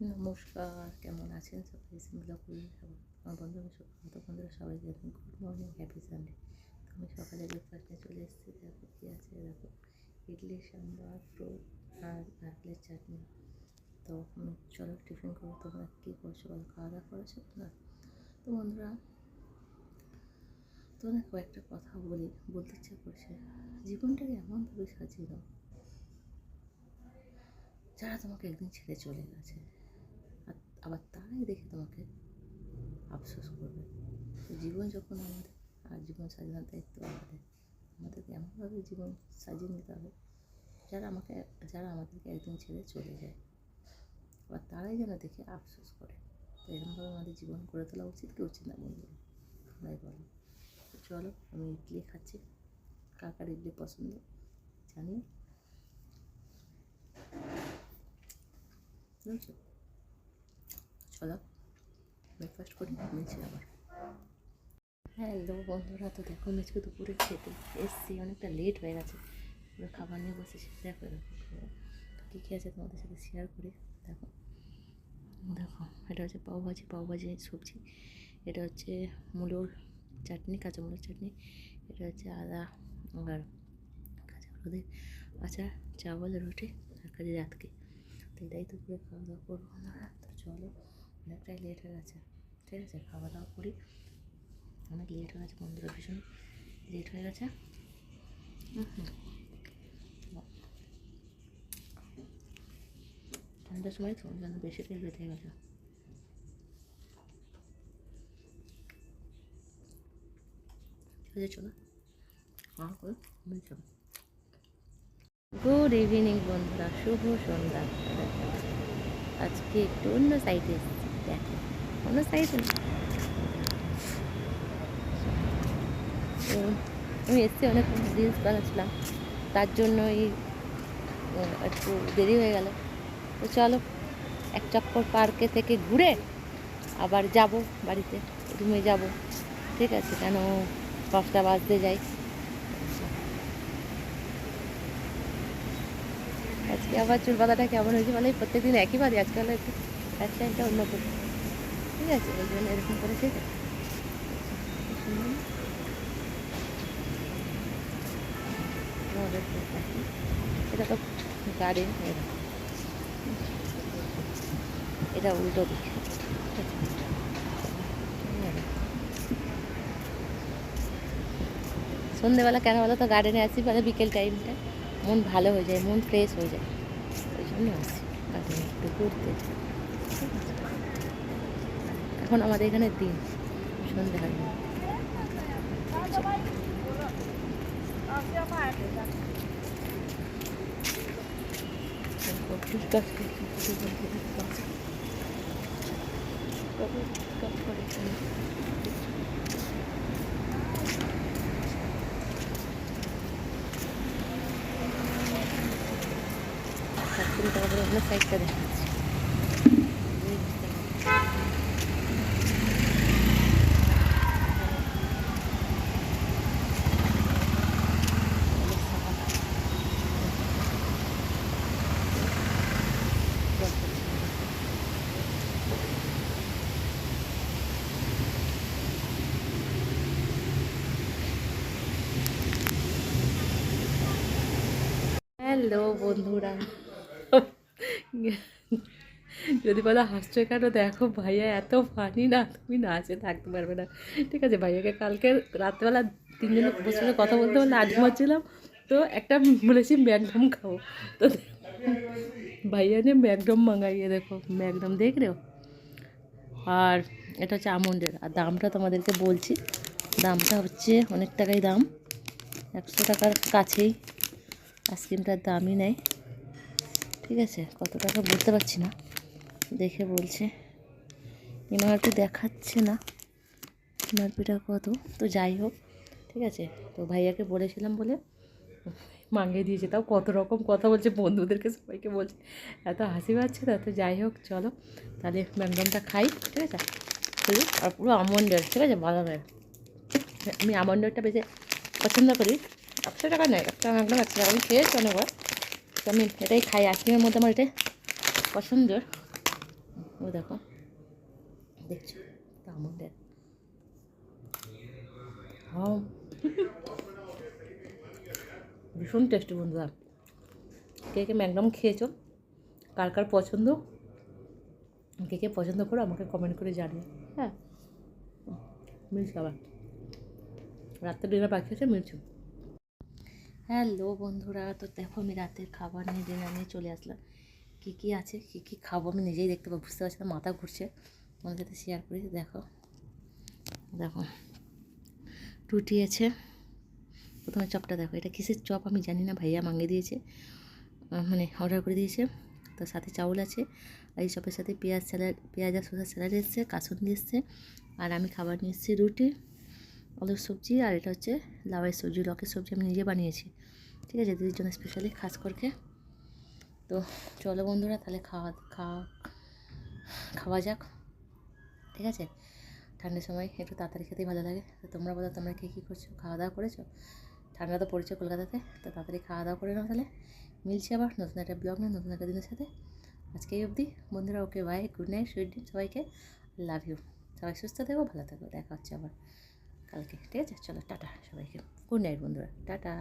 নমস্কার, কেমন আছেন? সবাই সিমলা করি আমার বন্ধুরা সব কত বন্ধুরা সবাই জানেন গুড মর্নিং হ্যাপি সানডে আমি সকালে ব্রেকফাস্টে চলে এসেছি। দেখো কী আছে, দেখো। ইডলি, সাম্বার, ফ্রুট আর নারকেলের চাটনি। তো চলো টিফিন করো, তোমরা কী করছ বলো? খাওয়া দাওয়া করেছ না তো বন্ধুরা, তোমাদের কয়েকটা কথা বলি, বলতে ইচ্ছা করছে জীবনটাকে এমনভাবে সাজিয়ে দাও যারা তোমাকে একদিন ছেড়ে চলে গেছে। আবার তারাই দেখে তোমাকে আফসোস করবে। জীবন যখন আমাদের, আর জীবন সাজানোর দায়িত্ব আমাদের আমাদেরকে এমনভাবে জীবন সাজিয়ে নিতে হবে যারা আমাকে, যারা আমাদেরকে একদিন ছেড়ে চলে যায়। আবার তারাই যেন দেখে আফসোস করে। তো এরকমভাবে আমাদের জীবন করে তোলা উচিত কি উচিত না। বন্ধুরা তোমরাই বলো। চলো, আমি ইডলি খাচ্ছি। কার কার ইডলি পছন্দ জানিয়ে বুঝেছ চলো ব্রেকফাস্ট করি মিলছি আবার। হ্যালো বন্ধুরা, তো দেখো আজকে দুপুরে খেতে এসছি, অনেকটা লেট হয়ে গেছে। পুরো খাবার নিয়ে বসেছি। দেখো দেখো কী কী আছে তোমাদের সাথে শেয়ার করি? দেখো দেখো, এটা হচ্ছে পাওভাজি পাওভাজি সবজি। এটা হচ্ছে মুলোর চাটনি, কাঁচা মূলোর চাটনি। এটা হচ্ছে আদা আর কাঁচা হলুদের আচার চাवल রুটি, আর কাজে রাতকে তো এটাই তো করে খাওয়া দাওয়া করব তো চলো অনেকটাই লেট হয়ে গেছে। ঠিক আছে খাওয়া দাওয়া করি। অনেক লেট হয়ে গেছে, বন্ধুরা ভীষণ লেট হয়ে গেছে। ঠান্ডার সময় তো যেন বেশি তেল বেঁধে গেছে। গুড ইভিনিং বন্ধুরা, শুভ সন্ধ্যা। আজকে একটু অন্য সাইডে এসেছি। দেখো অন্য সাইডে না তো আমি এসেছি অনেক রিলস বানাচ্ছিলাম তার জন্যই উম, একটু দেরি হয়ে গেল। তো চলো এক চক্কর পার্কে থেকে ঘুরে আবার যাব বাড়িতে রুমে যাব। ঠিক আছে কেন পাঁচটা বাজতে যাই আজকে আবার চুল পাতাটা কেমন হয়েছে মানে প্রত্যেকদিন একই বাদে আজকে হলো একটু হেয়ারস্টাইলটা অন্য করে ঠিক আছে ওই জন্য এরকম করে থাকি। এটা তো গাড়ি এটা উল্টো দিক সন্ধেবেলা কেন বলো তো গার্ডেনে আসি মানে বিকেল টাইমটা মন ভালো হয়ে যায় মন ফ্রেশ হয়ে যায় ওই জন্য আসি গার্ডেনে একটু ঘুরতে? এখন আমাদের এখানে দিন সন্ধে হয় না। ফুল গাছ করছি, ফুল গাছ করছি, ফুল গাছ। ফুল গাছ করেছি। সাতদিন তারপরে অন্য সাইডটা দেখাচ্ছি হ্যালো বন্ধুরা। যদি বলো হাসছো কেন দেখো ভাইয়া এত ফানি না তুমি নাচে থাকতে পারবে না। ঠিক আছে ভাইয়াকে কালকে রাত্রেবেলা তিনজন বসে কথা বলতে বলতে আজ ঘুমাচ্ছিলাম তো একটা বলেছি ম্যাকডম খাব। তো ভাইয়া নিয়ে ম্যাকডম মাঙ্গাইয়ে দেখো ম্যাকডম দেখ রে আর এটা হচ্ছে আমন্ডের আর দামটা তোমাদেরকে বলছি। দামটা হচ্ছে অনেক টাকাই দাম একশো টাকার কাছেই। আইসক্রিমটার দামই নেয় ঠিক আছে, কত টাকা বলতে পারছি না। দেখে বলছে, এমআরপি দেখাচ্ছে না। এমআরপিটা কত? তো যাই হোক, ঠিক আছে। তো ভাইয়াকে বলেছিলাম বলে মাঙ্গে দিয়েছে। তাও কত রকম কথা বলছে, বন্ধুদেরকে সবাইকে বলছে। এত হাসি পাচ্ছে না, তো যাই হোক, চলো। তাহলে ম্যাংডমটা খাই, ঠিক আছে? শুধু আর পুরো আমন্ডের ঠিক আছে? বাদামের। আমি আমন্ডেরটা বেশি পছন্দ করি। একশো টাকা নেয় একটা একদম একশো টাকা আমি খেয়েছি অনেকবার তো আমি এটাই খাই আইসক্রিমের মধ্যে আমার এটাই পছন্দের ও দেখো দেখছ হ্যাঁ ভীষণ টেস্টি বন্ধুরা কে কে ম্যাকডাম খেয়েছো কার কার পছন্দ কে কে পছন্দ করো আমাকে কমেন্ট করে জানিয়ে হ্যাঁ মিলছে আবার রাত্রে ডিনার পাখি আছে মিলছে হ্যালো বন্ধুরা, তো দেখো আমি রাতের খাবার নিয়ে ডিনার নিয়ে চলে আসলাম। কী কী আছে, কী কী খাব আমি নিজেই দেখতে পাবো, বুঝতে পারছি না, মাথা ঘুরছে। তোমাদের সাথে শেয়ার করি, দেখো। দেখো, রুটি আছে। প্রথমে চপটা দেখো, এটা কিসের চপ আমি জানি না, ভাইয়া মাঙ্গে দিয়েছে। মানে অর্ডার করে দিয়েছে। তো সাথে চাউল আছে, আর এই চপের সাথে পেঁয়াজ স্যালাড, পেঁয়াজ আর শসা স্যালাড এসছে কাসুন্দি এসছে। আর আমি খাবার নিয়ে এসেছি রুটি, আলুর সবজি, আর এটা হচ্ছে লাউয়ের সবজি, লকের সবজি আমি নিজে বানিয়েছি। ঠিক আছে দিদির জন্য স্পেশালি খাস করকে তো চলো বন্ধুরা, তাহলে খাওয়া খাওয়া খাওয়া যাক। ঠিক আছে? ঠান্ডার সময় একটু তাড়াতাড়ি খেতেই ভালো লাগে। তো তোমরা বলো, তোমরা কী কী করছ? খাওয়া দাওয়া করেছ? ঠান্ডা তো পড়েছে কলকাতাতে, তো তাড়াতাড়ি খাওয়া দাওয়া করে নাও তাহলে। মিলছে আবার নতুন একটা ব্লগ নিয়ে, নতুন একটা দিনের সাথে। আজকে এই অবধি। বন্ধুরা okay bye good night sweet dream সবাইকে। লাভ ইউ সবাই সুস্থ থেকো, ভালো থেকো। দেখা হচ্ছে আবার কালকে। ঠিক আছে? চলো, টাটা সবাইকে। গুড নাইট বন্ধুরা। টাটা।